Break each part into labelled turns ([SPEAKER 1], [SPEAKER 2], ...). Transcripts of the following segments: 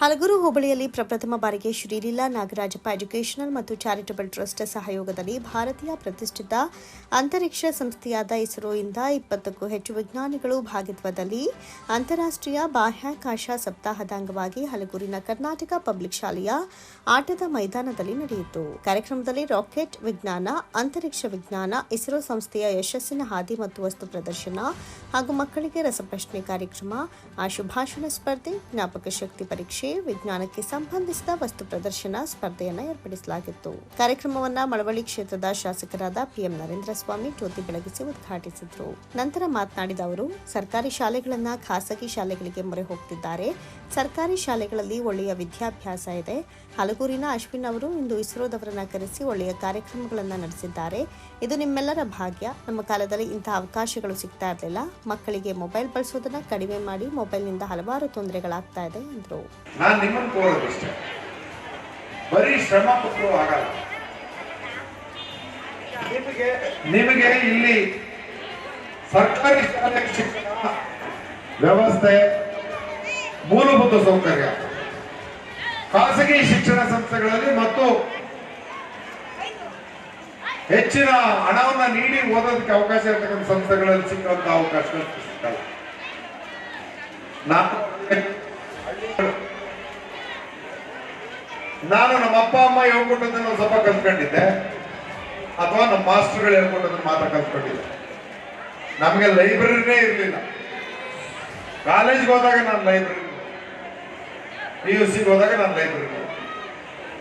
[SPEAKER 1] ಹಲಗೂರು ಹೋಬಳಿಯಲ್ಲಿ ಪ್ರಪ್ರಥಮ ಬಾರಿಗೆ ಶ್ರೀಲೀಲಾ ನಾಗರಾಜಪ್ಪ ಎಜುಕೇಷನಲ್ ಮತ್ತು ಚಾರಿಟಬಲ್ ಟ್ರಸ್ಟ್ ಸಹಯೋಗದಲ್ಲಿ ಭಾರತೀಯ ಪ್ರತಿಷ್ಠಿತ ಅಂತರಿಕ್ಷ ಸಂಸ್ಥೆಯಾದ ಇಸ್ರೋಯಿಂದ ಇಪ್ಪತ್ತಕ್ಕೂ ಹೆಚ್ಚು ವಿಜ್ಞಾನಿಗಳು ಭಾಗಿತ್ವದಲ್ಲಿ ಅಂತಾರಾಷ್ಟ್ರೀಯ ಬಾಹ್ಯಾಕಾಶ ಸಪ್ತಾಹದ ಅಂಗವಾಗಿ ಹಲಗೂರಿನ ಕರ್ನಾಟಕ ಪಬ್ಲಿಕ್ ಶಾಲೆಯ ಆಟದ ಮೈದಾನದಲ್ಲಿ ನಡೆಯಿತು. ಕಾರ್ಯಕ್ರಮದಲ್ಲಿ ರಾಕೆಟ್ ವಿಜ್ಞಾನ, ಅಂತರಿಕ್ಷ ವಿಜ್ಞಾನ, ಇಸ್ರೋ ಸಂಸ್ಥೆಯ ಯಶಸ್ಸಿನ ಹಾದಿ ಮತ್ತು ವಸ್ತು ಪ್ರದರ್ಶನ ಹಾಗೂ ಮಕ್ಕಳಿಗೆ ರಸಪ್ರಶ್ನೆ ಕಾರ್ಯಕ್ರಮ ಆಶುಭಾಷಣ ಸ್ಪರ್ಧೆ, ಜ್ಞಾಪಕ ಶಕ್ತಿ ಪರೀಕ್ಷೆ ವಿಜ್ಞಾನಕ್ಕೆ ಸಂಬಂಧಿಸಿದ ವಸ್ತು ಪ್ರದರ್ಶನ ಸ್ಪರ್ಧೆಯನ್ನು ಏರ್ಪಡಿಸಲಾಗಿತ್ತು. ಕಾರ್ಯಕ್ರಮವನ್ನ ಮಳವಳ್ಳಿ ಕ್ಷೇತ್ರದ ಶಾಸಕರಾದ ಪಿಎಂ ನರೇಂದ್ರ ಸ್ವಾಮಿ ಜ್ಯೋತಿ ಬೆಳಗಿಸಿ ಉದ್ಘಾಟಿಸಿದರು. ನಂತರ ಮಾತನಾಡಿದ ಅವರು, ಸರ್ಕಾರಿ ಶಾಲೆಗಳನ್ನ ಖಾಸಗಿ ಶಾಲೆಗಳಿಗೆ ಮೊರೆ ಹೋಗ್ತಿದ್ದಾರೆ. ಸರ್ಕಾರಿ ಶಾಲೆಗಳಲ್ಲಿ ಒಳ್ಳೆಯ ವಿದ್ಯಾಭ್ಯಾಸ ಇದೆ. ಹಲಗೂರಿನ ಅಶ್ವಿನ್ ಅವರು ಇಂದು ಇಸ್ರೋದವರನ್ನ ಕರೆಸಿ ಒಳ್ಳೆಯ ಕಾರ್ಯಕ್ರಮಗಳನ್ನು ನಡೆಸಿದ್ದಾರೆ. ಇದು ನಿಮ್ಮೆಲ್ಲರ ಭಾಗ್ಯ. ನಮ್ಮ ಕಾಲದಲ್ಲಿ ಇಂತಹ ಅವಕಾಶಗಳು ಸಿಗ್ತಾ ಇರಲಿಲ್ಲ. ಮಕ್ಕಳಿಗೆ ಮೊಬೈಲ್ ಬಳಸೋದನ್ನ ಕಡಿಮೆ ಮಾಡಿ ಮೊಬೈಲ್ನಿಂದ ಹಲವಾರು ತೊಂದರೆಗಳಾಗ್ತಾ ಇದೆ, ಎಂದರು.
[SPEAKER 2] ನಾನು ನಿಮ್ಮನ್ನು ಕೋರೋದಷ್ಟೇ ಬರೀ ಶ್ರಮ ಪಟ್ಟರು ಆಗಲ್ಲ. ನಿಮಗೆ ನಿಮಗೆ ಇಲ್ಲಿ ಸರ್ಕಾರಿ ಶಾಲೆ ಶಿಕ್ಷಣ ವ್ಯವಸ್ಥೆ ಮೂಲಭೂತ ಸೌಕರ್ಯ. ಖಾಸಗಿ ಶಿಕ್ಷಣ ಸಂಸ್ಥೆಗಳಲ್ಲಿ ಮತ್ತು ಹೆಚ್ಚಿನ ಹಣವನ್ನ ನೀಡಿ ಓದೋದಕ್ಕೆ ಅವಕಾಶ ಇರತಕ್ಕಂಥ ಸಂಸ್ಥೆಗಳಲ್ಲಿ ಸಿಕ್ಕಂತ ಅವಕಾಶಗಳು ಸಿಕ್ಕಲ್ಲ ನಾನು ನಾನು ನಮ್ಮ ಅಪ್ಪ, ಅಮ್ಮ ಹೇಳ್ಕೊಟ್ಟದನ್ನ ಸ್ವಲ್ಪ ಕಲ್ತ್ಕೊಂಡಿದ್ದೆ. ಅಥವಾ ನಮ್ಮ ಮಾಸ್ಟರ್ಗಳು ಹೇಳ್ಕೊಟ್ಟದನ್ನ ಮಾತ್ರ ಕಲ್ತ್ಕೊಂಡಿದ್ದೆ. ನಮಗೆ ಲೈಬ್ರರಿನೇ ಇರಲಿಲ್ಲ. ಕಾಲೇಜ್ಗೆ ಹೋದಾಗ ನಾನು ಲೈಬ್ರರಿ. ಪಿ ಯು ಸಿಗೆ ಹೋದಾಗ ನಾನು ಲೈಬ್ರರಿ.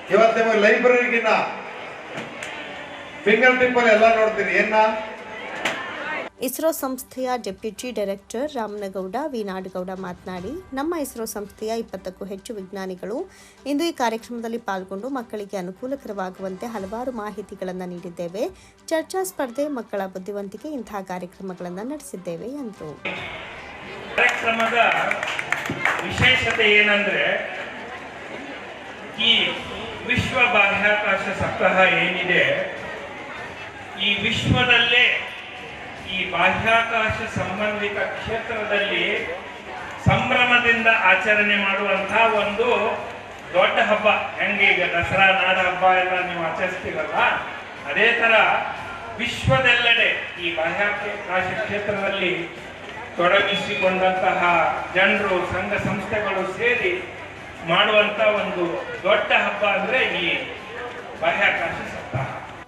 [SPEAKER 2] ಇವತ್ತು ನಿಮಗೆ ಲೈಬ್ರರಿಗಿನ್ನ ಫಿಂಗರ್ ಟಿಪ್ಪಲ್ಲಿ ಎಲ್ಲ ನೋಡ್ತೀನಿ. ಏನ
[SPEAKER 1] ಇಸ್ರೋ ಸಂಸ್ಥೆಯ deputy director Ramanagowda V Nadagowda ಮಾತನಾಡಿ, ನಮ್ಮ ಇಸ್ರೋ ಸಂಸ್ಥೆಯ ಇಪ್ಪತ್ತಕ್ಕೂ ಹೆಚ್ಚು ವಿಜ್ಞಾನಿಗಳು ಇಂದು ಈ ಕಾರ್ಯಕ್ರಮದಲ್ಲಿ ಪಾಲ್ಗೊಂಡು ಮಕ್ಕಳಿಗೆ ಅನುಕೂಲಕರವಾಗುವಂತೆ ಹಲವಾರು ಮಾಹಿತಿಗಳನ್ನು ನೀಡಿದ್ದೇವೆ. ಚರ್ಚಾ ಸ್ಪರ್ಧೆ, ಮಕ್ಕಳ ಬುದ್ಧಿವಂತಿಕೆ ಇಂತಹ ಕಾರ್ಯಕ್ರಮಗಳನ್ನು ನಡೆಸಿದ್ದೇವೆ ಎಂದರು
[SPEAKER 3] ಈ ವಿಶ್ವ ಬಾಹ್ಯಾಕಾಶ ಸಪ್ತಾಹ ಏನಿದೆ, ಈ ವಿಶ್ವದಲ್ಲೇ ಬಾಹ್ಯಾಕಾಶ ಸಂಬಂಧಿತ ಕ್ಷೇತ್ರದಲ್ಲಿ ಸಂಭ್ರಮದಿಂದ ಆಚರಣೆ ಮಾಡುವಂತಹ ಒಂದು ದೊಡ್ಡ ಹಬ್ಬ. ಹೆಂಗೆ ಈಗ ದಸರಾ, ನಾಡ ಹಬ್ಬ ಎಲ್ಲ ನೀವು ಆಚರಿಸ್ತೀರಲ್ಲ, ಅದೇ ಥರ ವಿಶ್ವದೆಲ್ಲೆಡೆ ಈ ಬಾಹ್ಯಾಕಾಶ ಕ್ಷೇತ್ರದಲ್ಲಿ ತೊಡಗಿಸಿಕೊಂಡಂತಹ ಜನರು, ಸಂಘ ಸಂಸ್ಥೆಗಳು ಸೇರಿ ಮಾಡುವಂತ ಒಂದು ದೊಡ್ಡ ಹಬ್ಬ ಅಂದ್ರೆ ಈ ಬಾಹ್ಯಾಕಾಶ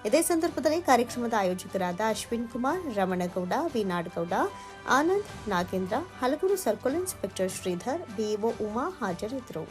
[SPEAKER 1] ಇದೇ ಸಂದರ್ಭದಲ್ಲಿ ಕಾರ್ಯಕ್ರಮದ ಆಯೋಜಕರಾದ Ashwin Kumar, Ramanagowda Vinadgowda Anand Nagendra, Halaguru circle inspector Shridhar BEO Uma ಹಾಜರಿದ್ದರು.